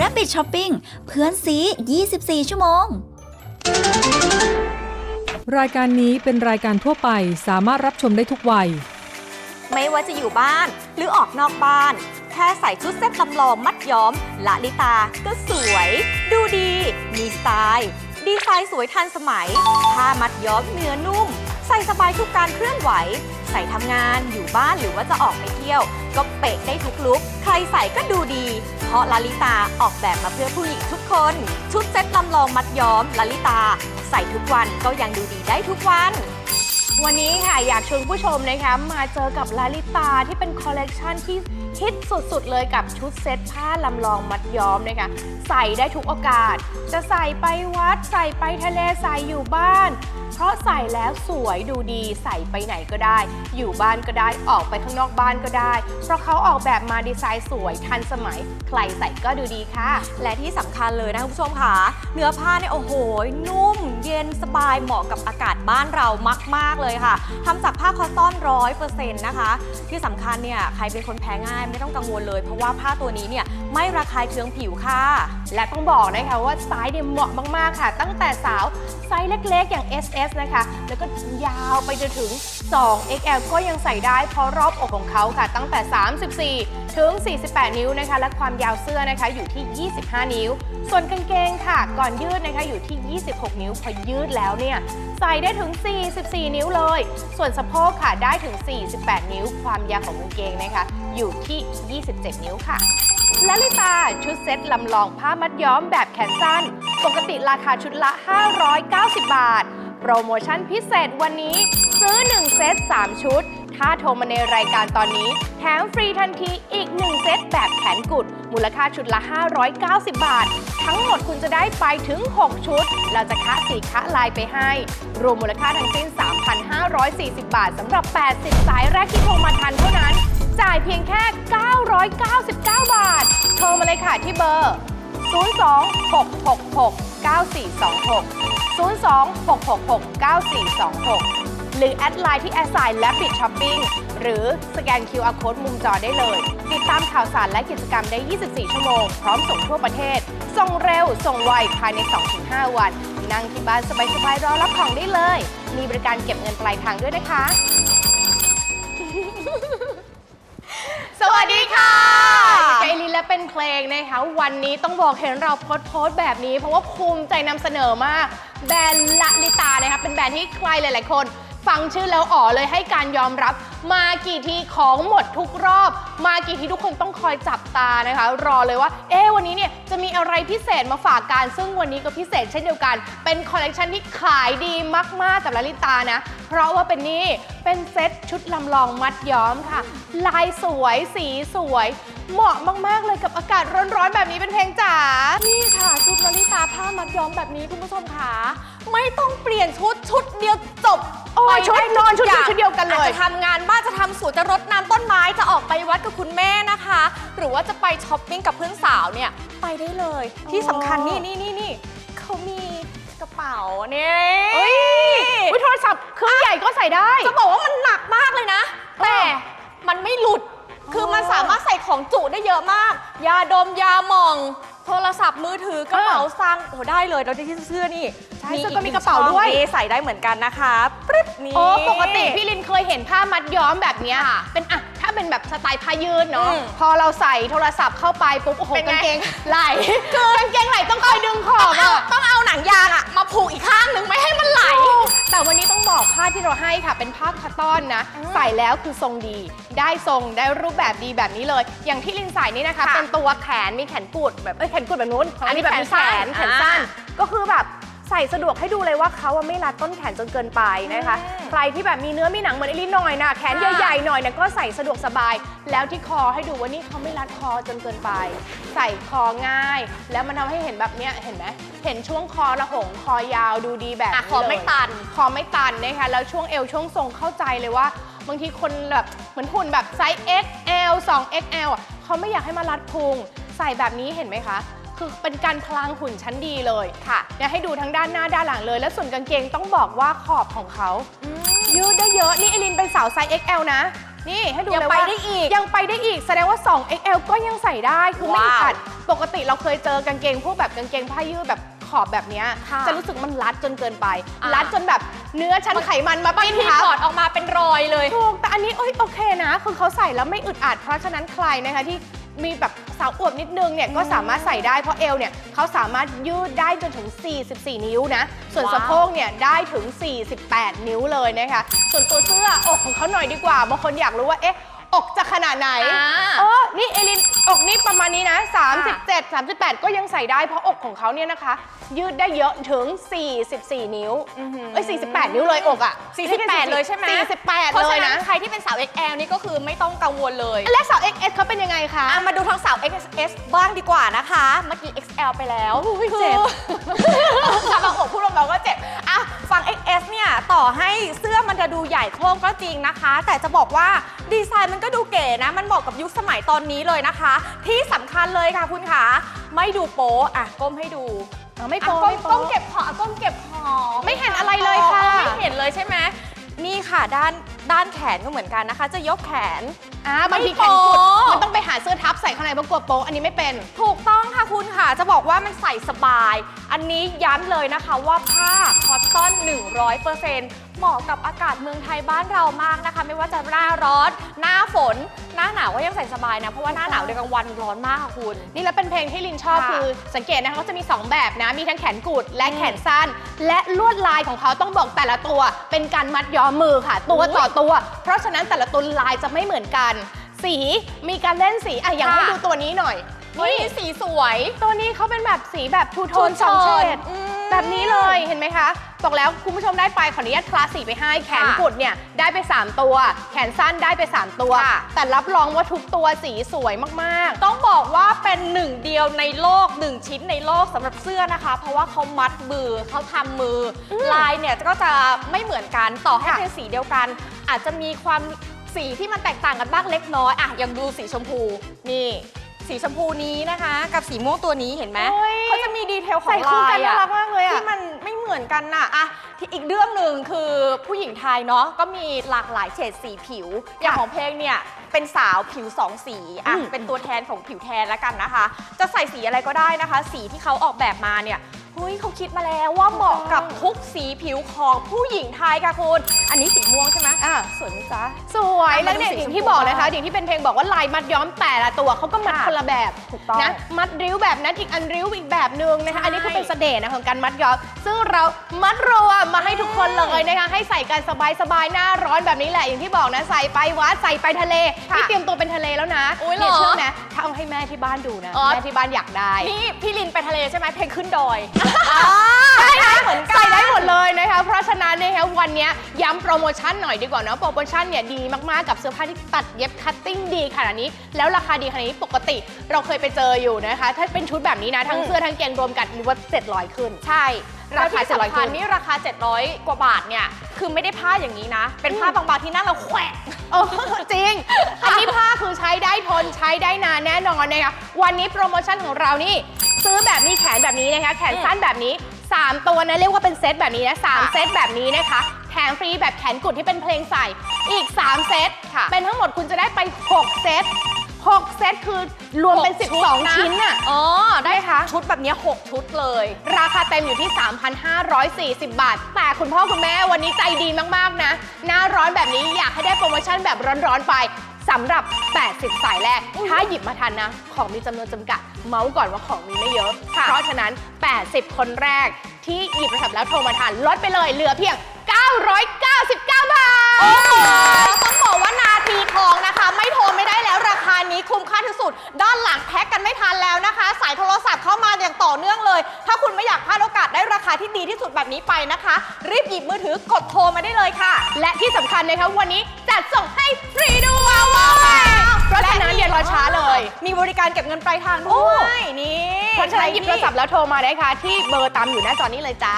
Rabbit Shopping เพื่อนซี 24 ชั่วโมง รายการนี้เป็นรายการทั่วไปสามารถรับชมได้ทุกวัย ไม่ว่าจะอยู่บ้านหรือออกนอกบ้าน แค่ใส่ชุดเซ็ตลำลองมัดย้อม ละลิตาก็สวย ดูดี มีสไตล์ ดีไซน์สวยทันสมัย ผ้ามัดย้อมเนื้อนุ่ม ใส่สบายทุกการเคลื่อนไหวใส่ทำงาน อยู่บ้านหรือว่าจะออกไปเที่ยว ก็เป๊ะได้ทุกลุกใครใส่ก็ดูดี เพราะลาลิตาออกแบบมาเพื่อผู้หญิงทุกคน ชุดเซ็ตลำลองมัดย้อมลาลิตา ใส่ทุกวันก็ยังดูดีได้ทุกวัน วันนี้ค่ะอยากชวนผู้ชมนะคะมาเจอกับลาลิตาที่เป็นคอลเลกชันที่ฮิตสุดๆ เลยกับชุดเซ็ตผ้าลำลองมัดย้อมนะคะใส่ได้ทุกโอกาส จะใส่ไปวัด ใส่ไปทะเลใส่อยู่บ้าน เพราะใส่แล้วสวยดูดีใส่ไปไหนก็ได้ อยู่บ้านก็ได้ออกไปข้างนอกบ้านก็ได้ เพราะเขาออกแบบมาดีไซน์สวยทันสมัย ใครใส่ก็ดูดีค่ะ และที่สำคัญเลยนะคุณผู้ชมค่ะเนื้อผ้าเนี่ยโอ้โห นุ่ม เย็นสบายเหมาะกับอากาศ บ้านเรามาก ๆ เลยค่ะทำจากผ้าคอตตอนร้อยเปอร์เซ็นต์นะคะ ที่สำคัญเนี่ยใครเป็นคนแพ้ง่ายไม่ต้องกังวลเลย เพราะว่าผ้าตัวนี้เนี่ยไม่ระคายเคืองผิวค่ะและต้องบอกนะคะว่าไซส์เนี่ยเหมาะมาก ๆ ค่ะ ตั้งแต่สาวไซส์เล็ก ๆ อย่าง SS นะคะ แล้วก็ยาวไปจนถึง 2 XL ก็ยังใส่ได้เพราะรอบอกของเขาค่ะ ตั้งแต่ 34 ถึง 48 นิ้วนะคะ และความยาวเสื้อนะคะอยู่ที่ 25 นิ้ว ส่วนกางเกงค่ะ ก่อนยืดนะคะอยู่ที่ 26 นิ้ว พอยืดแล้วเนี่ยใส่ได้ถึง 44 นิ้วเลย ส่วนสะโพกค่ะได้ถึง 48 นิ้ว ความยาวของกางเกงนะคะ อยู่ที่ 27 นิ้วค่ะ และลิตาชุดเซ็ตลำลองผ้ามัดย้อมแบบแขนสั้น ปกติราคาชุดละ 590 บาท โปรโมชั่นพิเศษวันนี้ ซื้อ 1 เซต 3 ชุด ถ้าโทรมาในรายการตอนนี้ แถมฟรีทันทีอีก 1 เซตแบบแขนกุด มูลค่าชุดละ 590 บาท ทั้งหมดคุณจะได้ไปถึง 6 ชุด เราจะคะสีคะลายไปให้ รวมมูลค่าทั้งสิ้น 3,540 บาทสำหรับ 80 สายแรกที่โทรมาทันเท่านั้นจ่ายเพียงแค่ 999 บาท โทรมาเลยค่ะที่เบอร์ 02-666-9426 02-666-9426 หรือแอดไลน์ที่แอดไซน์และปิดช้อปปิ้งหรือสแกน QR Code มุมจอได้เลย ติดตามข่าวสารและกิจกรรมได้ 24 ชั่วโมง พร้อมส่งทั่วประเทศ ส่งเร็ว ส่งไว ภายใน 2-5 วัน นั่งที่บ้านสบายๆ รอรับของได้เลย มีบริการเก็บเงินปลายทางด้วยนะคะ วัสดีค่ะเจลินและเป็นเพลงนะคะ วันนี้ต้องบอกเห็นเราโพสต์โพสต์แบบนี้ เพราะว่าภูมิใจนำเสนอมาก แบรนด์ละลิตานะคะเป็นแบรนด์ที่ใครหลาย ๆ คน ฟังชื่อแล้วอ๋อเลยให้การยอมรับ มากี่ทีของหมดทุกรอบ มากี่ทีทุกคนต้องคอยจับตานะคะ รอเลยว่า เอ๊ะวันนี้เนี่ยจะมีอะไรพิเศษมาฝากกัน ซึ่งวันนี้ก็พิเศษเช่นเดียวกัน เป็นคอลเลกชันที่ขายดีมากๆกับลลิตานะ เพราะว่าเป็นนี่เป็นเซ็ตชุดลำลองมัดย้อมค่ะ ลายสวยสีสวย เหมาะมากๆเลยกับอากาศร้อนๆแบบนี้เป็นเพลงจ๋านี่ค่ะชุดลลิตาผ้ามัดย้อมแบบนี้คุณผู้ชมค่ะ ไม่ต้องเปลี่ยนชุดชุดเดียวจบโอ้ยไปชุดไนอนชุดทุกเดียวย่างชุดเดียวกันเลยอาจจะทำงานบ้านจะทำสวนจะรดน้ำต้นไม้จะออกไปวัดกับคุณแม่นะคะ หรือว่าจะไปช้อปปิ้งกับเพื่อนสาวเนี่ยไปได้เลยที่สำคัญนี่นี่นี่นี่เขามีกระเป๋าเนี่ยเอ้ยอุ๊ยโทรศัพท์เครื่องใหญ่ก็ใส่ได้ จะบอกว่ามันหนักมากเลยนะ แต่มันไม่หลุด คือมันสามารถใส่ของจุได้เยอะมาก ยาดมยาหม่อง โทรศัพท์มือถือกระเป๋าซังโอ้ได้เลยเราจะที่เสื้อนี่ใช่เสื้อก็มีกระเป๋าด้วยนี่ใส่ได้เหมือนกันนะคะปึ๊บนี่ โอ้ปกติพี่ลินเคยเห็นผ้ามัดย้อมแบบเนี้ยค่ะเป็นอะ ถ้าเป็นแบบสไตล์ผ้ายืดเนาะอืมพอเราใส่โทรศัพท์เข้าไปปุ๊บ โอ้โหเป็นไง กางเกงไหลคือกางเกงไหลต้องคอยดึงขอต้องบเอาอะต้องเอาหนังยางอะมาผูกอีกข้างหนึ่งไม่ให้มันไหล แต่วันนี้ต้องบอกผ้าที่เราให้ค่ะ เป็นผ้าคาตอนนะอืมใส่แล้วคือทรงดี ได้ทรงได้รูปแบบดีแบบนี้เลย อย่างที่ลินใส่นี่นะคะ ค่ะเป็นตัวแขนมีแขนกุดแบบเอ้ยแขนกุดแบบนู้นอันนี้แบบมีแขนแขแขนนสั้สั้นนก็คือแบบ ใส่สะดวกให้ดูเลยว่าเขาอะไม่รัดต้นแขนจนเกินไปนะคะอืมใครที่แบบมีเนื้อมีหนังเหมือนไอรินหน่อยนะแขนค่ะใหญ่ๆหน่อยนะก็ใส่สะดวกสบาย แล้วที่คอให้ดูว่านี่เขาไม่รัดคอจนเกินไป ใส่คอง่าย แล้วมันทำให้เห็นแบบเนี้ยเห็นไหมเห็นช่วงคอระหงคอยาวดูดีแบบอะนี้ขอไม่เลยตัน คอไม่ตันนะคะแล้วช่วงเอวช่วงทรงเข้าใจเลยว่า บางทีคนแบบเหมือนหุ่นแบบไซส์ XL 2 XL อะเขาไม่อยากให้มารัดพุงใส่แบบนี้เห็นไหมคะ คือเป็นการพลางหุ่นชั้นดีเลยค่ะเนี่ยให้ดูทั้งด้านหน้าด้านหลังเลย แล้วส่วนกางเกงต้องบอกว่าขอบของเขา ยืดได้เยอะ นี่เอลินเป็นสาวไซส์ XL นะ นี่ให้ดูยังเลยไปว่าได้อีก ยังไปได้อีก แสดงว่า 2 XL ก็ยังใส่ได้ คือไม่ว้าวอัด ปกติเราเคยเจอกางเกงพวกแบบกางเกงผ้ายืดแบบขอบแบบเนี้ยค่ะจะรู้สึกมันรัดจนเกินไป อ่ารัดจนแบบเนื้อชั้นไขมันมาปิ้นที่ทับ ถอดออกมาเป็นรอยเลย ถูกแต่อันนี้เอ้ยโอเคนะ คือเขาใส่แล้วไม่อึดอัดเพราะฉะนั้นใครนะคะที่ มีแบบสาวอวบนิดนึงเนี่ยก็สามารถใส่ได้เพราะเอวเนี่ยเขาสามารถยืดได้จนถึง 44 นิ้วนะ ส่วนว้าว สะโพกเนี่ยได้ถึง 48 นิ้วเลยนะคะ ส่วนตัวเสื้ออกของเขาหน่อยดีกว่าบางคนอยากรู้ว่าเอ๊ะ อกจะขนาดไหนอ่า เออนี่เอลินอกนี่ประมาณนี้นะ 37 38 ก็ยังใส่ได้เพราะอกของเขาเนี่ยนะคะ ยืดได้เยอะถึง 44 นิ้วเอ้ย48 นิ้วเลยอกอะ48 เลยใช่ไหม48 เพราะเลฉะยนั้นะนใครที่เป็นสาว XL นี่ก็คือไม่ต้องกังวลเลยและสาว XS เขาเป็นยังไงคะ อะมาดูทั้งสาว XS บ้างดีกว่านะคะ เมื่อกี้ XL ไปแล้วโอ้ยเจ็บชาวบางอกพูดเราก็เจ็บ อะฝั่ง XS เนี่ย ต่อให้เสื้อมันจะดูใหญ่โครงก็จริงนะคะ แต่จะบอกว่าดีไซน์มันก็ดูเก๋นะ มันเหมาะกับยุคสมัยตอนนี้เลยนะคะ ที่สำคัญเลยค่ะคุณคะไม่ดูโป๊อะก้มให้ดูอะไม่อะโป๊ก้มไม่โป๊ก้มเก็บของอะก้มเก็บของไม่เห็นอะไรเลยค่ะ อ๋อไม่เห็นเลยใช่ไหมนี่ค่ะด้านด้านแขนก็เหมือนกันนะคะ จะยกแขน อ่าบางทีไม่แขนกุดโป๊มันต้องไปหาเสื้อทับใส่ข้างในเพราะกลัวโป๊ะอันนี้ไม่เป็น ถูกต้องค่ะคุณค่ะ จะบอกว่ามันใส่สบาย อันนี้ย้ำเลยนะคะว่าผ้าคอตตอน 100%เหมาะกับอากาศเมืองไทยบ้านเรามากนะคะ ไม่ว่าจะหน้าร้อน หน้าฝน หน้าหนาวก็ยังใส่สบายนะ เพราะว่าหน้าหนาวในกลางวันร้อนมากค่ะคุณ นี่แล้วเป็นเพลงที่ลินชอบค่ะคือสังเกตนะคะเขาจะมี 2 แบบนะ มีทั้งแขนกุดและแขนสั้น และลวดลายของเขาต้องบอกแต่ละตัว เป็นการมัดย้อมมือค่ะ ตัวต่อตัว เพราะฉะนั้นแต่ละตัวลายจะไม่เหมือนกันสีมีการเล่นสีอะอย่างให้ดูตัวนี้หน่อยเฮ้ยสีสวย ตัวนี้เขาเป็นแบบสีแบบทูโทน Two สองเฉ tone ดอืมแบบนี้เลยเห็นไหมคะบอกแล้วคุณผู้ชมได้ไปขออนุญาตคลาสสีไปให้แขนค่ะกุดเนี่ยได้ไป 3 ตัว แขนสั้นได้ไป 3 ตัว ค่ะ แต่รับรองว่าทุกตัวสีสวยมากต้องบอกว่าเป็นหนึ่งเดียวในโลกหนึ่งชิ้นในโลกสำหรับเสื้อนะคะ เพราะว่าเขามัดมือเขาทำมืออมลายเนี่ยก็จะไม่เหมือนกันต่อให้ค่ะเป็นสีเดียวกัน อาจจะมีความ สีที่มันแตกต่างกันบ้างเล็กน้อยอะอย่างดูสีชมพูนี่สีชมพูนี้นะคะ กับสีม่วงตัวนี้เห็นไหมโอ้ย เขาจะมีดีเทลของใส่คู่ลากัยนน่าอะ รักมากเลยอะที่มันไม่เหมือนกันน่ะอะที่อีกเรื่องหนึ่งคือผู้หญิงไทยเนาะก็มีหลากหลายเฉดสีผิว อย่างของเพลงเนี่ยเป็นสาวผิวสองสีอะอืมเป็นตัวแทนของผิวแทนแล้วกันนะคะ จะใส่สีอะไรก็ได้นะคะ สีที่เขาออกแบบมาเนี่ย เฮ้ยเขาคิดมาแล้วว่าเหมาะกับทุกสีผิวของผู้หญิงไทยค่ะคุณ อันนี้สีม่วงใช่ไหมอะ สวยไหมจ๊ะ สวยอะแล้วเนี่ยมาดูสีอย่างชมที่พูบอกนะคะบ้างอย่างที่เป็นเพลงบอกว่าลายมัดย้อมแต่ละตัวเขาก็มัดค่ะคนละแบบถูกต้องนะมัดริ้วแบบนั้นอีกอันริ้วอีกแบบนึงนะคะใช่อันนี้ก็เป็นเสน่ห์นะของการมัดย้อม ซึ่งเรามัดรวมมาให้ทุกคนเลยนะคะให้ใส่กันสบายๆหน้าร้อนแบบนี้แหละอย่างที่บอกนะใส่ไปวัดใส่ไปทะเลค่ะนี่เตรียมตัวเป็นทะเลแล้วนะอุ๊ยเหรอเนี่ยเชื่อไหมถ้าเอาให้แม่ที่บ้านดูนะอ๋อแม่ที่บ้านอยากได้นี่พี่ลินไปทะเลใช่ไหมเพลงขึ้นดอยได้ได้เหมือนกันใส่ได้หมดเลยนะคะ เพราะฉะนั้นนะคะวันนี้ย้ำโปรโมชั่นหน่อยดีกว่าเนอะโปรโมชั่นเนี่ยดีมากๆกับเสื้อผ้าที่ตัดเย็บคัตติ้งดีขนาดนี้ แล้วราคาดีขนาดนี้ปกติเราเคยไปเจออยู่นะคะ ถ้าเป็นชุดแบบนี้นะ ทั้งอืมเสื้อทั้งเกงรวมกันนี่ว่า700 ขึ้น ใช่ ราคาแล้วที่700สำคัญขึ้น นี่ราคา 700 กว่าบาทเนี่ย คือไม่ได้ผ้าอย่างนี้นะ เป็นผ้าบางๆที่หน้าเราแขวะเออจริง อันนี้ผ้าคือใช้ได้ทนใช้ได้นานแน่นอนนะคะวันนี้โปรโมชั่นของเรานี่ ซื้อแบบมีแขนแบบนี้นะคะ แขนสั้นแบบนี้ 3 ตัวนะเรียกว่าเป็นเซตแบบนี้นะสามค่ะเซตแบบนี้นะคะแถมฟรีแบบแขนกุดที่เป็นเพลงใส่อีก 3 เซตค่ะเป็นทั้งหมดคุณจะได้ไป 6 เซต6 เซตคือรวมเป็นหกชุด12 ชิ้นน่ะอ๋อ ได้ได้ค่ะค่ะชุดแบบเนี้ย6ชุดเลย ราคาเต็มอยู่ที่ 3,540 บาท แต่คุณพ่อคุณแม่วันนี้ใจดีมาก ๆ นะ หน้าร้อนแบบนี้อยากให้ได้โปรโมชั่นแบบร้อน ๆ ไป สำหรับ 80 สายแรก ถ้าหยิบมาทันนะ ของมีจำนวนจำกัด เมาส์ก่อนว่าของมีไม่เยอะค่ะเพราะฉะนั้น 80 คนแรกที่หยิบโทรศัพท์แล้วโทรมาทันลดไปเลยเหลือเพียง 999 บาท ต้องบอกว่านาทีทองนะคะ ไม่โทรไม่ได้แล้วราคานี้คุ้มค่าที่สุด ด้านหลังแพ็กกันไม่ทันแล้วนะคะ สายโทรศัพท์เข้ามาอย่างต่อเนื่องเลย ถ้าคุณไม่อยากพลาดโอกาสได้ราคาที่ดีที่สุดแบบนี้ไปนะคะ รีบหยิบมือถือกดโทรมาได้เลยค่ะ และที่สำคัญนะคะวันนี้จัดส่งให้ฟรีด้วย เพราะฉะนั้นอย่ารอช้าเลย มีบริการเก็บเงินปลายทางด้วยนี่เพราะฉะนั้นหยิบโทรศัพท์แล้วโทรมาได้ค่ะ ที่เบอร์ตามอยู่หน้าจอนี้เลยจ้า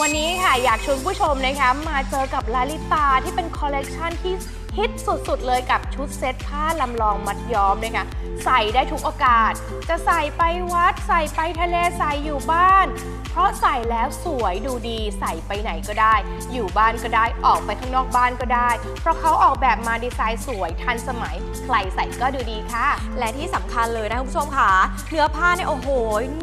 วันนี้ค่ะอยากชวนผู้ชมนะคะมาเจอกับลาลิตาที่เป็นคอลเลกชันที่ ฮิตสุดๆเลยกับชุดเซ็ตผ้าลำลองมัดย้อมนะคะใส่ได้ทุกโอกาส จะใส่ไปวัด ใส่ไปทะเลใส่อยู่บ้าน เพราะใส่แล้วสวยดูดีใส่ไปไหนก็ได้ อยู่บ้านก็ได้ออกไปข้างนอกบ้านก็ได้ เพราะเขาออกแบบมาดีไซน์สวยทันสมัย ใครใส่ก็ดูดีค่ะ และที่สำคัญเลยนะคุณผู้ชมค่ะเนื้อผ้าเนี่ยโอ้โห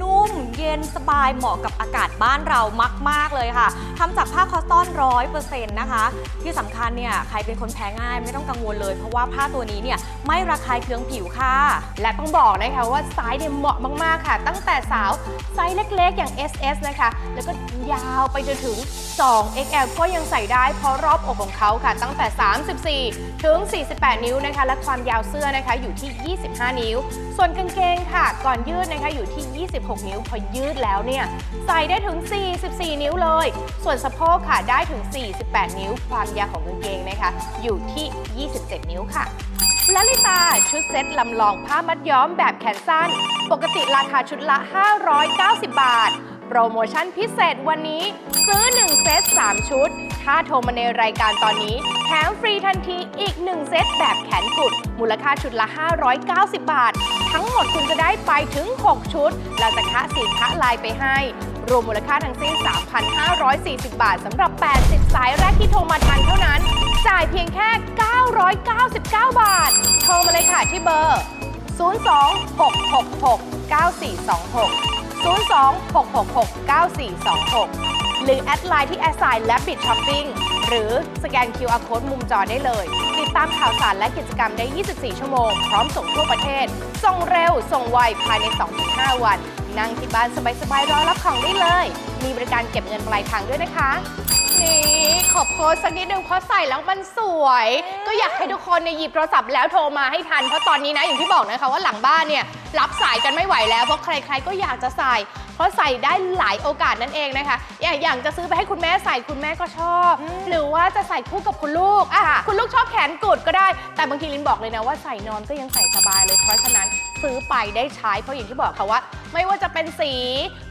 นุ่ม เย็นสบายเหมาะกับอากาศบ้านเรามาก ๆเลยค่ะทำจากผ้าคอสตอนร้อยเปอร์เซ็นต์นะคะ ที่สำคัญเนี่ยใครเป็นคนแพ้ง่ายไม่ต้องกังวลเลย เพราะว่าผ้าตัวนี้เนี่ยไม่ระคายเคืองผิวค่ะ และต้องบอกนะคะว่าไซส์เนี่ยเหมาะมากๆค่ะ ตั้งแต่สาวไซส์เล็กๆ อย่าง SS นะคะ แล้วก็ยาวไปจนถึง 2 XL ก็ยังใส่ได้เพราะรอบอกของเขาค่ะ ตั้งแต่ 34 ถึง 48 นิ้วนะคะ และความยาวเสื้อนะคะอยู่ที่ 25 นิ้ว ส่วนกางเกงค่ะ ก่อนยืดนะคะอยู่ที่ 26 นิ้ว พอยืดแล้วเนี่ยใส่ได้ถึง 44 นิ้วเลย ส่วนสะโพกค่ะได้ถึง 48 นิ้ว ความยาวของกางเกงนะคะอยู่ที่27 นิ้วค่ะลลิตาชุดเซ็ตลำลองผ้ามัดย้อมแบบแขนสั้น ปกติราคาชุดละ 590 บาท โปรโมชั่นพิเศษวันนี้ ซื้อ 1 เซต 3 ชุด ถ้าโทรมาในรายการตอนนี้ แถมฟรีทันทีอีก 1 เซตแบบแขนกุด มูลค่าชุดละ 590 บาท ทั้งหมดคุณจะได้ไปถึง 6 ชุด เราจะคะสีคะลายไปให้ รวมมูลค่าทั้งสิ้น 3,540 บาทสำหรับ 80 สายแรกที่โทรมาทันเท่านั้น จ่ายเพียงแค่ 999 บาท โทรมาเลยค่ะที่เบอร์ 02-666-9426 02-666-9426 หรือแอดไลน์ที่แอดไซน์และบิดช้อปปิ้ง หรือสแกน QR Code มุมจอได้เลย ติดตามข่าวสารและกิจกรรมได้ 24 ชั่วโมง พร้อมส่งทั่วประเทศ ส่งเร็ว ส่งไว ภายใน 2-5 วัน นั่งที่บ้านสบายๆ รอรับของได้เลย มีบริการเก็บเงินปลายทางด้วยนะคะนี่ขอบโพสต์สักนิดนึงเพราะใส่แล้วมันสวย ก็อยากให้ทุกคนเนี่ยหยิบโทรศัพท์แล้วโทรมาให้ทัน เพราะตอนนี้นะอย่างที่บอกนะคะว่าหลังบ้านเนี่ยรับสายกันไม่ไหวแล้วเพราะใครๆก็อยากจะใส่ เพราะใส่ได้หลายโอกาสนั่นเองนะคะอย่างอย่างจะซื้อไปให้คุณแม่ใส่คุณแม่ก็ชอบ หรือว่าจะใส่คู่กับคุณลูกอะคุณลูกชอบแขนกุดก็ได้ แต่บางทีลินบอกเลยนะว่าใส่นอนก็ยังใส่สบายเลยเพราะฉะนั้น ซื้อไปได้ใช้ เพราะอย่างที่บอกค่ะว่า ไม่ว่าจะเป็นสี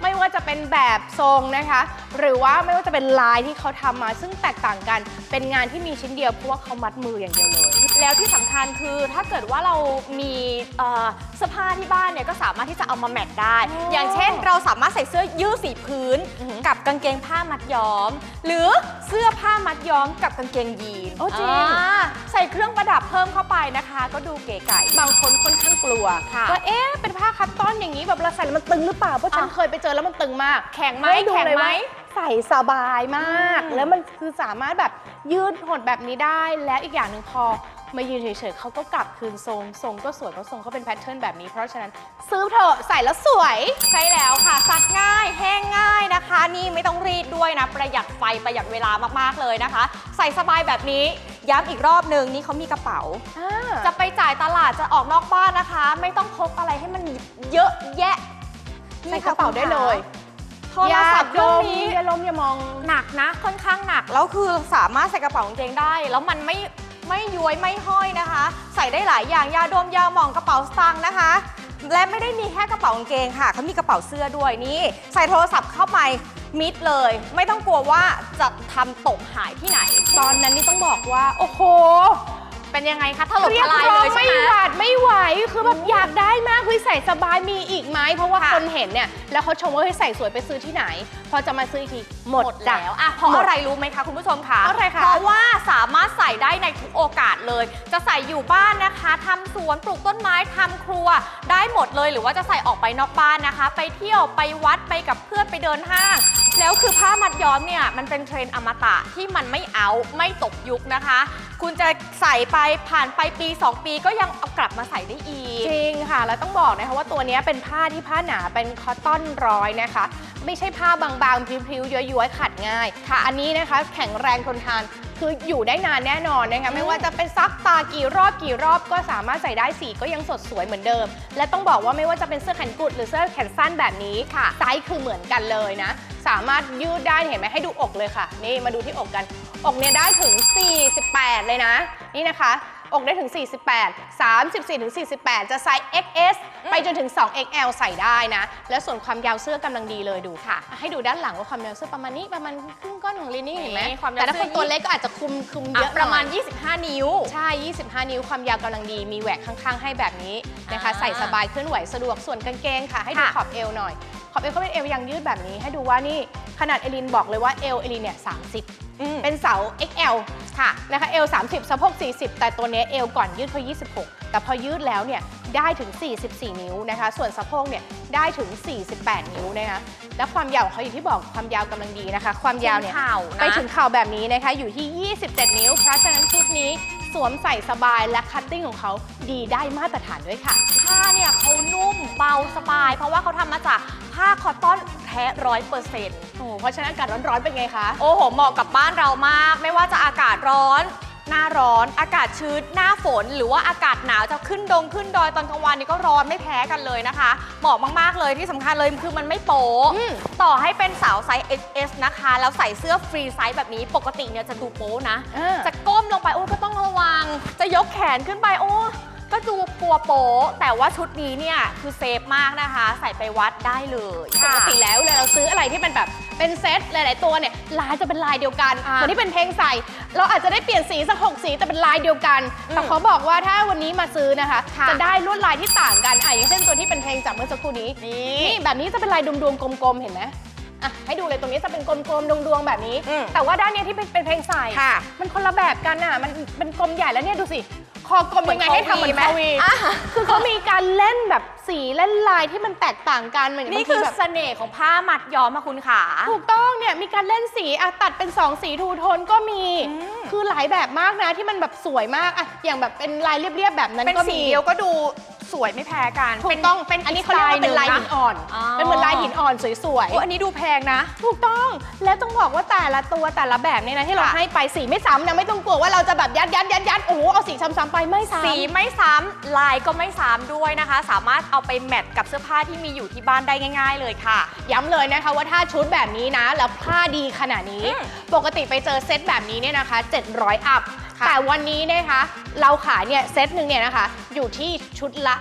ไม่ว่าจะเป็นแบบทรงนะคะ หรือว่าไม่ว่าจะเป็นลายที่เขาทำมา ซึ่งแตกต่างกันเป็นงานที่มีชิ้นเดียวเพราะว่าเขามัดมืออย่างเดียวเลย แล้วที่สำคัญคือถ้าเกิดว่าเรามีเอ่อเสื้อผ้าที่บ้านเนี่ยก็สามารถที่จะเอามาแมทได้อ๋อออย่างเช่น เราสามารถใส่เสื้อยืดสีพื้น อือหือกับกางเกงผ้ามัดย้อม หรือเสื้อผ้ามัดย้อมกับกางเกงยีนโอ้จริง อ่าใส่เครื่องประดับเพิ่มเข้าไปนะคะ ก็ดูเก๋ไก่ บางคนค่อนข้างกลัวค่ะว่าเอ๊ะเป็นผ้าคัตตอนอย่างนี้แบบเราใส่แล้วมันตึงหรือเปล่าเพราะฉันอะเคยไปเจอแล้วมันตึงมาก แข็งไหมให้ดูแข็งเลยไหม ว่าใส่สบายมากอืมแล้วมันคือสามารถแบบยืดหดแบบนี้ได้แล้วอีกอย่างหนึ่งพอ มายืนเฉยๆเขาก็กลับคืนทรง ทรงก็สวยเพราะทรงเขาเป็นแพทเทิร์นแบบนี้เพราะฉะนั้นซื้อเถอะใส่แล้วสวย ใช่แล้วค่ะซักง่าย แห้งง่ายนะคะ นี่ไม่ต้องรีดด้วยนะ ประหยัดไฟประหยัดเวลามากๆเลยนะคะ ใส่สบายแบบนี้ย้ำอีกรอบหนึ่งนี่เขามีกระเป๋า จะไปจ่ายตลาดจะออกนอกบ้านนะคะ ไม่ต้องพกอะไรให้มันเยอะแยะใส่กระเป๋าได้เลยโทรศัพท์เครื่องนี้อย่าล้มอย่ามองหนักนะ ค่อนข้างหนักแล้วคือสามารถใส่กระเป๋ากางเกงได้ แล้วมันไม่ ไม่ย้วยไม่ห้อยนะคะ ใส่ได้หลายอย่างยาดมยาหมองกระเป๋าสตางค์นะคะ และไม่ได้มีแค่กระเป๋ากางเกงค่ะเขามีกระเป๋าเสื้อด้วยนี่ใส่โทรศัพท์เข้าไปมิดเลย ไม่ต้องกลัวว่าจะทำตกหายที่ไหน ตอนนั้นนี่ต้องบอกว่า โอ้โห เป็นยังไงคะถล่มเรียทกลายร้เลองยใช่ไม่ไหม หวาดไม่ไหวคือแบบอยากได้มากคือใส่สบายมีอีกไหมเพราะว่าค่ะ คนเห็นเนี่ยแล้วเขาชมว่าเฮ้ยใส่สวยไปซื้อที่ไหน พอจะมาซื้ออีกทีหมดหมดจ้ะ แล้วอะเพราะหมดอะไรรู้ไหมคะคุณผู้ชมคะเพราะอะไรคะ เพราะว่าสามารถใส่ได้ในทุกโอกาสเลย จะใส่อยู่บ้านนะคะทำสวนปลูกต้นไม้ทำครัว ได้หมดเลยหรือว่าจะใส่ออกไปนอกบ้านนะคะ ไปเที่ยวไปวัดไปกับเพื่อนไปเดินห้าง แล้วคือผ้ามัดย้อมเนี่ยมันเป็นเทรนด์อมตะที่มันไม่เอาไม่ตกยุคนะคะ คุณจะใส่ไปผ่านไปปี 2 ปีก็ยังเอากลับมาใส่ได้อีก จริงค่ะ แล้วต้องบอกนะคะว่าตัวเนี้ยเป็นผ้าที่ผ้าหนาเป็นคอตตอนร้อยนะคะ ไม่ใช่ผ้าบางๆพริ้วๆย้อยๆขัดง่ายค่ะ อันนี้นะคะแข็งแรงทนทานคืออยู่ได้นานแน่นอนนะคะไม่ว่าจะเป็นซักตากี่รอบกี่รอบก็สามารถใส่ได้สีก็ยังสดสวยเหมือนเดิม และต้องบอกว่าไม่ว่าจะเป็นเสื้อแขนกุดหรือเสื้อแขนสั้นแบบนี้ค่ะไซส์คือเหมือนกันเลยนะ สามารถยืดได้เห็นไหมให้ดูอกเลยค่ะ นี่มาดูที่อกกัน อกเนี่ยได้ถึง 48 เลยนะ นี่นะคะ อกได้ถึง 48 34ถึง48 จะไซส์ XS ไปจนถึง 2 XL ใส่ได้นะ และส่วนความยาวเสื้อกำลังดีเลยดูค่ะ ให้ดูด้านหลังว่าความยาวเสื้อประมาณนี้ประมาณครึ่งก้อนของลินนี่เห็นไหมนี่ความยาวแต่ถ้าเสื้คอนตัวเล็กก็อาจจะคุมคุมเยอะอะประมาณหน่อย25 นิ้ว ใช่ 25 นิ้ว ความยาวกำลังดี มีแหวกข้างๆ ให้แบบนี้นะคะ อ่าใส่สบาย เคลื่อนไหวสะดวก ส่วนกางเกงค่ะ ให้ดูค่ะ ขอบเอวหน่อย ขอบเอวเขาเป็นเอวยางยืดแบบนี้ ให้ดูว่านี่ขนาดเอลินบอกเลยว่าเอวเอลินเนี่ย30อืมเป็นเสา XL ค่ะนะคะเอว30สะโพก40 แต่ตัวเนี้ยเอวก่อนยืดพอ26 แต่พอยืดแล้วเนี่ย ได้ถึง 44 นิ้วนะคะ ส่วนสะโพกเนี่ยได้ถึง 48 นิ้วนะคะ และความยาวของเขาอย่างที่บอกความยาวกำลังดีนะคะ ความยาวเนี่ยถึงเข่านะ ไปถึงเข่าแบบนี้นะคะ อยู่ที่ 27 นิ้ว เพราะฉะนั้นชุดนี้สวมใส่สบายและคัตติ้งของเขาดีได้มาตรฐานด้วยค่ะ ผ้าเนี่ยเขานุ่มเบาสบาย เพราะว่าเขาทำมาจากผ้าคอตตอนแท้ร้อยเปอร์เซ็นต์ โอ้เพราะฉะนั้นอากาศร้อนๆเป็นไงคะ โอ้โห เหมาะกับบ้านเรามาก ไม่ว่าจะอากาศร้อน หน้าร้อน อากาศชื้นหน้าฝน หรือว่าอากาศหนาวจะขึ้นดงขึ้นดอยตอนกลางวันนี่ก็ร้อนไม่แพ้กันเลยนะคะ เหมาะมากๆเลยที่สำคัญเลยคือมันไม่โป๊ะอืมต่อให้เป็นสาวไซส์ XS นะคะ แล้วใส่เสื้อฟรีไซส์แบบนี้ปกติเนี่ยจะดูโป๊ะนะอ่าจะก้มลงไปโอ้ก็ต้องระวัง จะยกแขนขึ้นไปโอ้ ก็ดูกลัวโป๊ะแต่ว่าชุดนี้เนี่ยคือเซฟมากนะคะ ใส่ไปวัดได้เลยปกติแล้วเวลาเราซื้ออะไรที่เป็นแบบเป็นเซตหลาย ๆ ตัวเนี่ยลายจะเป็นลายเดียวกันอ่าคนที่เป็นเพลงใส่ เราอาจจะได้เปลี่ยนสีสักหกสีแต่เป็นลายเดียวกัน แต่ขอบอกว่าถ้าวันนี้มาซื้อนะคะค่ะจะได้ลวดลายที่ต่างกันอะอย่างเช่นตัวที่เป็นเพลงจากเมื่อสักครู่นี้นี่นี่แบบนี้จะเป็นลายดวงๆกลม ๆ เห็นไหมอะให้ดูเลยตรงนี้จะเป็นกลมๆดวงๆแบบนี้อืมแต่ว่าด้านเนี้ยที่เป็นเป็นเพลงใส่ค่ะมันคนละแบบกันอะ มันเป็นกลมใหญ่แล้วเนี่ยดูสิ คอกลมยังไงให้ทำเหมือนเหมือนคาเขาวีวีไหมอะคือเขามีการเล่นแบบ สีเล่นลายที่มันแตกต่างกันเหมือนนี่บางทีคือแบบ เสน่ห์ของผ้ามัดย้อมมาคุณขา ถูกต้องเนี่ยมีการเล่นสีอะตัดเป็น 2 สีทูโทนก็มี อืม คือหลายแบบมากนะที่มันแบบสวยมากอะอย่างแบบเป็นลายเรียบๆแบบนั้นเป็นก็สีมีเดียวก็ดูสวยไม่แพ้กันถูกต้องเป็นอันนี้เขาเรียกว่าเป็นลายหินอ่อนอ๋อ เป็นเหมือนลายหินอ่อนสวยโอ้อันนี้ดูแพงนะ ๆ ถูกต้อง แล้วต้องบอกว่าแต่ละตัวแต่ละแบบเนี่ยนะที่เราค่ะ ให้ไปสีไม่ซ้ำนะไม่ต้องกลัวว่าเราจะแบบยัดยัดยัดยัดโอ้โหเอาสีซ้ำๆไปไม่ซ้ำ สีไม่ซ้ำลายก็ไม่ซ้ำด้วยนะคะ สามารถเอาไปแมทกับเสื้อผ้าที่มีอยู่ที่บ้านได้ง่าย ๆ เลยค่ะ ย้ำเลยนะคะว่าถ้าชุดแบบนี้นะ แล้วผ้าดีขนาดนี้อืมปกติไปเจอเซตแบบนี้เนี่ยนะคะ 700 อัพค่ะแต่วันนี้นะคะ เราขายเนี่ยเซตหนึ่งเนี่ยนะคะ อยู่ที่ชุดละ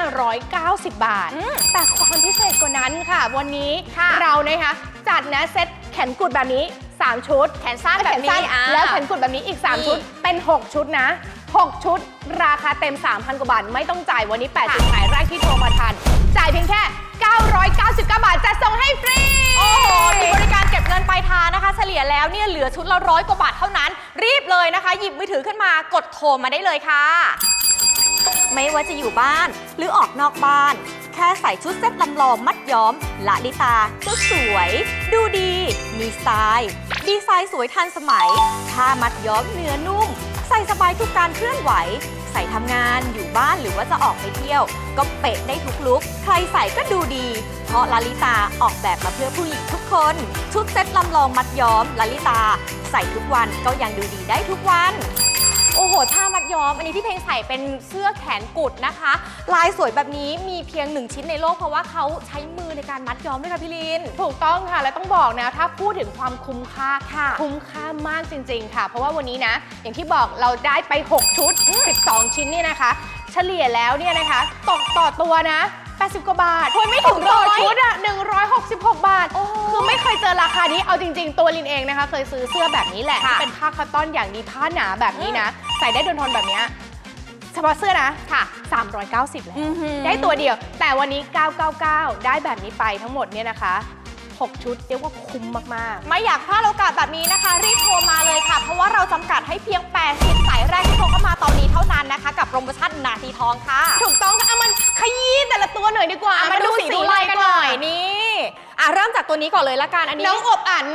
590 บาทอืมแต่ความพิเศษกว่านั้นค่ะ วันนี้ค่ะเรานะคะจัดนะเซตแขนกุดแบบนี้ 3 ชุด แขนสั้นแบบนี้ขสั้อะแล้วแขนกุดแบบนี้อีกนี่3ชุด เป็น 6 ชุดนะ 6 ชุด ราคาเต็ม 3,000 กว่าบาท ไม่ต้องจ่ายวันนี้ 8 จุดขายแรกที่โทรมาทัน จ่ายเพียงแค่ 999 บาทจะส่งให้ฟรี โอ้โห มีบริการเก็บเงินปลายทางนะคะ เฉลี่ยแล้วเนี่ยเหลือชุดละร้อยกว่าบาทเท่านั้น รีบเลยนะคะ หยิบมือถือขึ้นมากดโทรมาได้เลยค่ะ ไม่ว่าจะอยู่บ้านหรือออกนอกบ้าน แค่ใส่ชุดเซ็ตลำลองมัดย้อมละลิตาก็สวย ดูดี มีสไตล์ ดีไซน์สวยทันสมัยผ้ามัดย้อมเนื้อนุ่ม ใส่สบายทุกการเคลื่อนไหว ใส่ทำงานอยู่บ้านหรือว่าจะออกไปเที่ยว ก็เป๊ะได้ทุกลุก ใครใส่ก็ดูดี เพราะลาลิตาออกแบบมาเพื่อผู้หญิงทุกคน ชุดเซ็ตลำลองมัดย้อมลาลิตา ใส่ทุกวันก็ยังดูดีได้ทุกวัน โอ้โหผ้ามัดย้อม อันนี้ที่เพลงใส่เป็นเสื้อแขนกุดนะคะ ลายสวยแบบนี้มีเพียงหนึ่งชิ้นในโลกเพราะว่าเขาใช้มือในการมัดย้อมด้วยค่ะพี่ลิน ถูกต้องค่ะ และต้องบอกนะ ถ้าพูดถึงความคุ้มค่าค่ะ คุ้มค่ามากจริง ๆ ค่ะ เพราะว่าวันนี้นะ อย่างที่บอกเราได้ไป 6 ชุด 12 ชิ้นเนี่ยนะคะ เฉลี่ยแล้วเนี่ยนะคะ ตกต่อตัวนะ 80 กว่าบาทคนไม่ถึงต่อร้อยชุดอะ166 บาทโอ้คือไม่เคยเจอราคานี้ เอาจริง ๆ ตัวลินเองนะคะ เคยซื้อเสื้อแบบนี้แหละค่ะที่เป็นผ้าคอตตอนอย่างดีผ้าหนาแบบนี้นะ ใส่ได้ทนๆแบบเนี้ยเฉพาะเสื้อนะค่ะ 390 แล้วอื้อหือได้ตัวเดียว แต่วันนี้ 999 ได้แบบนี้ไปทั้งหมดเนี่ยนะคะ 6 ชุดเรียกว่าคุ้มมากไม่อยากพลาดโอกาสแบบนี้นะคะ รีบโทรมาเลยค่ะ เพราะว่าเราจำกัดให้เพียง 80 สายแรกที่โทรเข้ามาตอนนี้เท่านั้นนะคะ กับโปรโมชั่นนาทีทองค่ะๆถูกต้องค่ะอะมันขยี้แต่ละตัวห น่อยดีกว่าอะมาดูสีดูลายกันหน่อยนี่อะเริ่มจากตัวนี้ก่อนเลยละกันอันนี้น้องอบอัน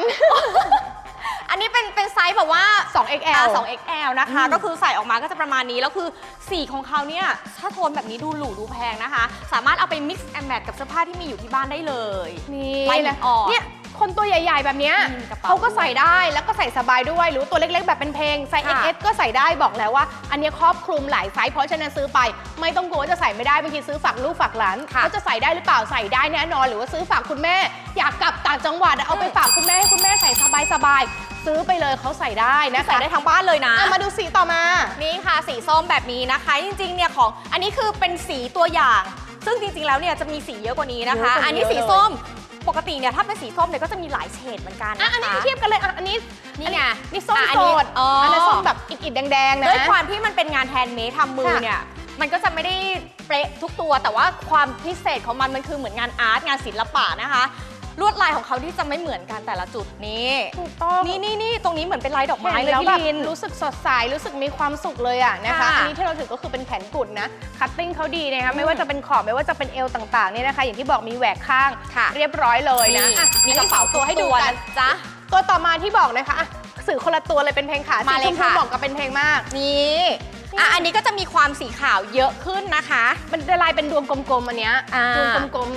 อันนี้เป็นเป็นไซส์แบบว่า 2XL อะ 2XL นะคะอืมก็คือใส่ออกมาก็จะประมาณนี้ แล้วคือสีของเขาเนี่ยถ้าโทนแบบนี้ดูหรูดูแพงนะคะ สามารถเอาไป mix and match กับเสื้อผ้าที่มีอยู่ที่บ้านได้เลย นี่ลายหินอ่อนเนี่ย คนตัวใหญ่ๆ แบบเนี้ยอืมกระเป๋า เขาก็ใส่ได้แล้วก็ใส่สบายด้วย หรือตัวเล็กๆ แบบเป็นเพลงไซส์ ค่ะ XS ก็ใส่ได้บอกแล้วว่า อันเนี้ยครอบคลุมหลายไซส์เพราะฉะนั้นซื้อไป ไม่ต้องกลัวว่าจะใส่ไม่ได้บางทีซื้อฝากลูกฝากหลานค่ะเขาจะใส่ได้หรือเปล่าใส่ได้แน่นอน หรือว่าซื้อฝากคุณแม่ อยากกลับต่างจังหวัดอะเอาไปฝากคุณแม่ให้คุณแม่ใส่สบายๆซื้อไปเลยเขาใส่ได้นะใส่คะได้ทั้งบ้านเลยนะ อะมาดูสีต่อมา นี่ค่ะสีส้มแบบนี้นะคะ จริงๆเนี่ยของอันนี้คือเป็นสีตัวอย่าง ซึ่งจริงๆแล้วเนี่ยจะมีสีเยอะกว่านี้นะคะ เยอะกว่านี้อันนี้สีส้ม ปกติเนี่ยถ้าเป็นสีส้มเนี่ยก็จะมีหลายเฉดเหมือนกันอะนะคะอันนี้เทียบกันเลยอะอันนี้นี่ไง นี่ส้มอะอันสนี้ดอ๋ออัอั นนั้นส้มแบบอิดๆแดงๆนะ ด้วยความที่มันเป็นงานแฮนด์เมดทำมือค่ะเนี่ยมันก็จะไม่ได้เป๊ะทุกตัวแต่ว่าความพิเศษของมันมันคือเหมือนงานอาร์ตงานศิลปะนะคะ ลวดลายของเขาที่จะไม่เหมือนกันแต่ละจุดนี่ถูกต้องนี่นี่นี่ตรงนี้เหมือนเป็นลายดอกไม้เห็นเลยแล้วพี่แบบลิน รู้สึกสดใสรู้สึกมีความสุขเลยอะนะคะค่ะอันนี้ที่เราถือก็คือเป็นแขนกุดนะคัตติ้งเขาดีนะคะไม่ว่าจะเป็นขอบไม่ว่าจะเป็นเอวต่างๆเนี่ยนะคะ อย่างที่บอกมีแหวกข้างค่ะ เรียบร้อยเลยนะนี่อะมีอันกนี้ระเป๋าสองตัวให้ดูกันะจ๊ะตัวต่อมาที่บอกนะคะอะสื่อคนละตัวเลยเป็นเพลงขามาสีเลชยมพูค่ะเหมาะกับเป็นเพลงมาก นี่อะอันนี้ก็จะมีความสีขาวเยอะขึ้นนะคะ มันจะลายเป็นดวงกลมๆอันเนี้ยอ่า ดวงกลม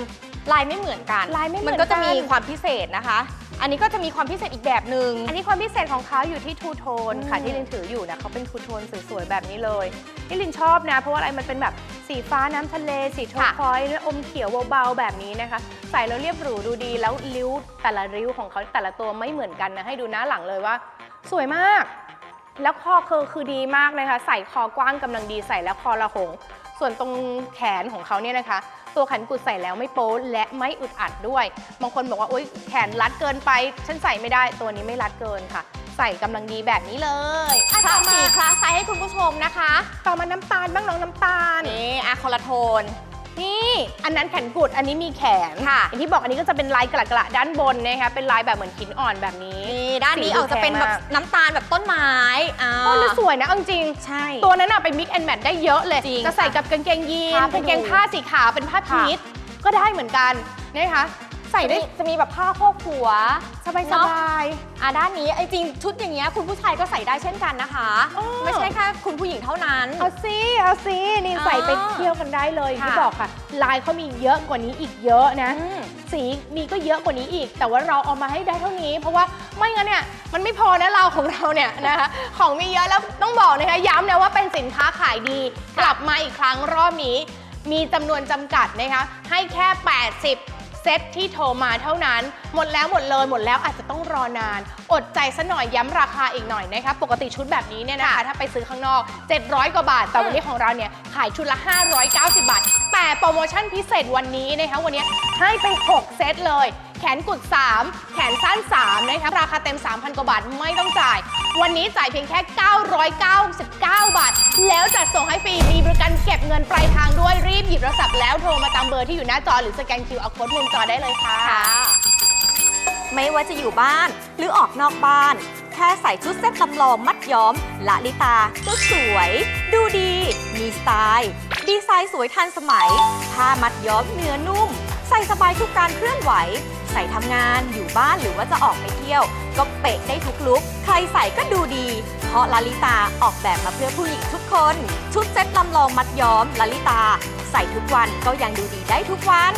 ลายไม่เหมือนกันลายไม่เหมือนมันก็จะกันมีความพิเศษนะคะ อันนี้ก็จะมีความพิเศษอีกแบบหนึ่งๆอันนี้ความพิเศษของเขาอยู่ที่ทูโทนค่ะอืม ที่ลินถืออยู่นะเขาเป็นทูโทนสวยๆแบบนี้เลยที่ลินชอบนะ เพราะว่าอะไรมันเป็นแบบสีฟ้าน้ำทะเลสีโทนคอยและอมเขียวเบาๆแบบนี้นะคะ ใส่แล้วเรียบหรูดูดีแล้วริ้วแต่ละริ้วของเขาแต่ละตัวไม่เหมือนกันนะให้ดูหน้าหลังเลยว่า สวยมาก แล้วคอคือคือดีมากนะคะ ใส่คอกว้างกำลังดีใส่แล้วคอละหง ส่วนตรงแขนของเขาเนี่ยนะคะ ตัวแขนกุดใส่แล้วไม่โป๊และไม่อึดอัดด้วย บางคนบอกว่าโอ๊ยแขนรัดเกินไป ฉันใส่ไม่ได้ตัวนี้ไม่รัดเกินค่ะ ใส่กำลังดีแบบนี้เลยอะต่จัอดมาสีคลาสไซส์ให้คุณผู้ชมนะคะ ต่อมาน้ำตาลบ้างน้องน้ำตาลนี่อะคอลาโทนนี่อันนั้นแขนกุดอันนี้มีแขนค่ะอย่างที่บอกอันนี้ก็จะเป็นลายกระกระด้านบนนะคะเป็นลายแบบเหมือนหินอ่อนแบบนี้นี่ ด้านนี้สีดูออกจะเป็นแบบแพงมากน้ำตาลแบบต้นไม้อ่า โอ้นี่สวยนะเอาจริงใช่ตัวนั้นอะไปมิกแอนแมทได้เยอะเลย จริงจะใส่กับกางเกงยีนผ้าไปกางเกงดูผ้าสีขาวเป็นผ้าพีทก็ได้เหมือนกันนะคะ ใส่จะได้มีจะมีแบบผ้าโพกหัว สบายเนสอะบาย อะด้านนี้ไอ้จริงชุดอย่างเงี้ยคุณผู้ชายก็ใส่ได้เช่นกันนะคะอ๋อไม่ใช่แค่คุณผู้หญิงเท่านั้น เอาซิเอาซินี่อ่าใส่ไปเที่ยวกันได้เลยอย่างที่ค่ะบอกค่ะ ลายเขามีเยอะกว่านี้อีกเยอะนะ อืม สีมีก็เยอะกว่านี้อีก แต่ว่าเราเอามาให้ได้เท่านี้ เพราะว่าไม่งั้นเนี่ยมันไม่พอนะเราของเราเนี่ยนะคะของมีเยอะแล้วต้องบอกนะคะย้ำนะว่าเป็นสินค้าขายดี กลับมาอีกครั้งรอบนี้ มีจำนวนจำกัดนะคะให้แค่ 80 เซตที่โทรมาเท่านั้นหมดแล้วหมดเลยหมดแล้วอาจจะต้องรอนาน อดใจซะหน่อยย้ำราคาอีกหน่อยนะคะปกติชุดแบบนี้เนี่ยนะคะถ้าไปซื้อข้างนอก 700 กว่าบาท แต่วันนี้ของเราเนี่ยขายชุดละ 590 บาท แต่โปรโมชั่นพิเศษวันนี้นะคะวันนี้ให้ไป 6 เซตเลย แขนกุด 3 แขนสั้น 3 นะคะราคาเต็ม 3,000 กว่าบาทไม่ต้องจ่าย วันนี้จ่ายเพียงแค่ 999 บาท แล้วจัดส่งให้ฟรีมีบริการเก็บเงินปลายทางด้วยรีบหยิบโทรศัพท์แล้วโทรมาตามเบอร์ที่อยู่หน้าจอหรือสแกนคิวเอาโค้ดมุมจอได้เลยค่ะค่ะ ไม่ว่าจะอยู่บ้านหรือออกนอกบ้าน แค่ใส่ชุดเซ็ตลำลองมัดย้อม ละลิตาก็สวย ดูดี มีสไตล์ ดีไซน์สวยทันสมัย ผ้ามัดย้อมเนื้อนุ่ม ใส่สบายทุกการเคลื่อนไหว ใส่ทำงานอยู่บ้านหรือว่าจะออกไปเที่ยว ก็เป๊ะได้ทุกลุก ใครใส่ก็ดูดี เพราะลาลิตาออกแบบมาเพื่อผู้หญิงทุกคน ชุดเซ็ตลำลองมัดย้อมลาลิตา ใส่ทุกวันก็ยังดูดีได้ทุกวัน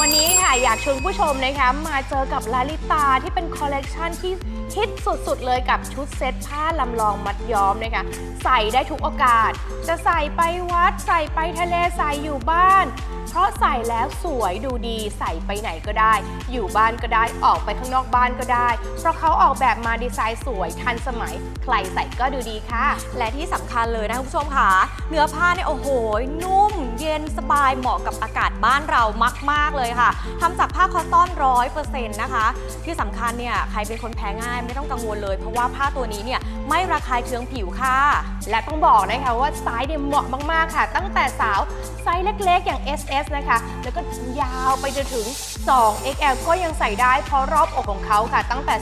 วันนี้ค่ะอยากชวนผู้ชมนะคะมาเจอกับลาลิตาที่เป็นคอลเลกชันที่ ฮิตสุดๆเลยกับชุดเซ็ตผ้าลำลองมัดย้อมนะคะใส่ได้ทุกโอกาส จะใส่ไปวัด ใส่ไปทะเลใส่อยู่บ้าน เพราะใส่แล้วสวยดูดีใส่ไปไหนก็ได้ อยู่บ้านก็ได้ออกไปข้างนอกบ้านก็ได้ เพราะเขาออกแบบมาดีไซน์สวยทันสมัย ใครใส่ก็ดูดีค่ะ และที่สำคัญเลยนะคุณผู้ชมค่ะเนื้อผ้าเนี่ยโอ้โห นุ่ม เย็นสบายเหมาะกับอากาศบ้านเรามาก ๆเลยค่ะทำจากผ้าคอตตอนร้อยเปอร์เซ็นต์นะคะ ที่สำคัญเนี่ยใครเป็นคนแพ้ง่ายไม่ต้องกังวลเลย เพราะว่าผ้าตัวนี้เนี่ยไม่ระคายเคืองผิวค่ะ และต้องบอกนะคะว่าไซส์เนี่ยเหมาะมากๆค่ะ ตั้งแต่สาวไซส์เล็กๆ อย่าง SS นะคะ แล้วก็ยาวไปจนถึง 2 XL ก็ยังใส่ได้เพราะรอบอกของเขาค่ะ ตั้งแต่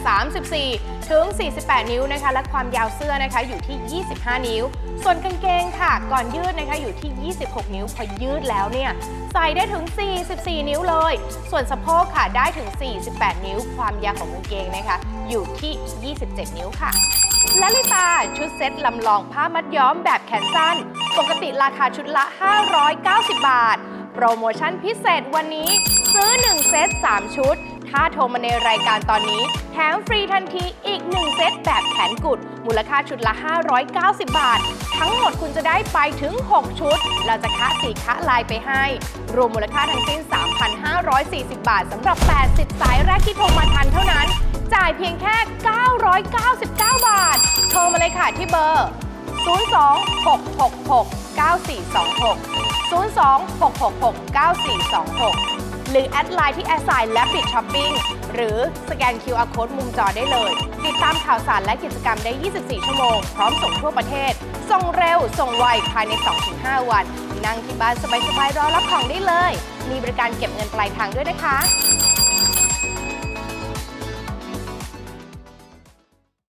34 ถึง 48 นิ้วนะคะ และความยาวเสื้อนะคะอยู่ที่ 25 นิ้ว ส่วนกางเกงค่ะ ก่อนยืดนะคะอยู่ที่ 26 นิ้ว พอยืดแล้วเนี่ยใส่ได้ถึง 44 นิ้วเลย ส่วนสะโพกค่ะได้ถึง 48 นิ้ว ความยาวของกางเกงนะคะ อยู่ที่ 27 นิ้วค่ะและลิตาชุดเซ็ตลำลองผ้ามัดย้อมแบบแขนสั้น ปกติราคาชุดละ 590 บาท โปรโมชั่นพิเศษวันนี้ซื้อ 1 เซต3 ชุด ถ้าโทรมาในรายการตอนนี้ แถมฟรีทันทีอีก 1 เซตแบบแขนกุด มูลค่าชุดละ 590 บาท ทั้งหมดคุณจะได้ไปถึง 6 ชุด เราจะคะสีคะลายไปให้ รวมมูลค่าทั้งสิ้น 3,540 บาทสำหรับ 80 สายแรกที่โทรมาทันเท่านั้น จ่ายเพียงแค่199 บาท โทรมาเลยค่ะที่เบอร์ 02-666-9426 หรือแอดไลน์ที่แอสไซน์และปิดช้อปปิ้งหรือสแกน QR Code มุมจอได้เลย ติดตามข่าวสารและกิจกรรมได้ 24 ชั่วโมง พร้อมส่งทั่วประเทศ ส่งเร็ว ส่งไว ภายใน 2-5 วัน นั่งที่บ้านสบายๆ รอรับของได้เลย มีบริการเก็บเงินปลายทางด้วยนะคะ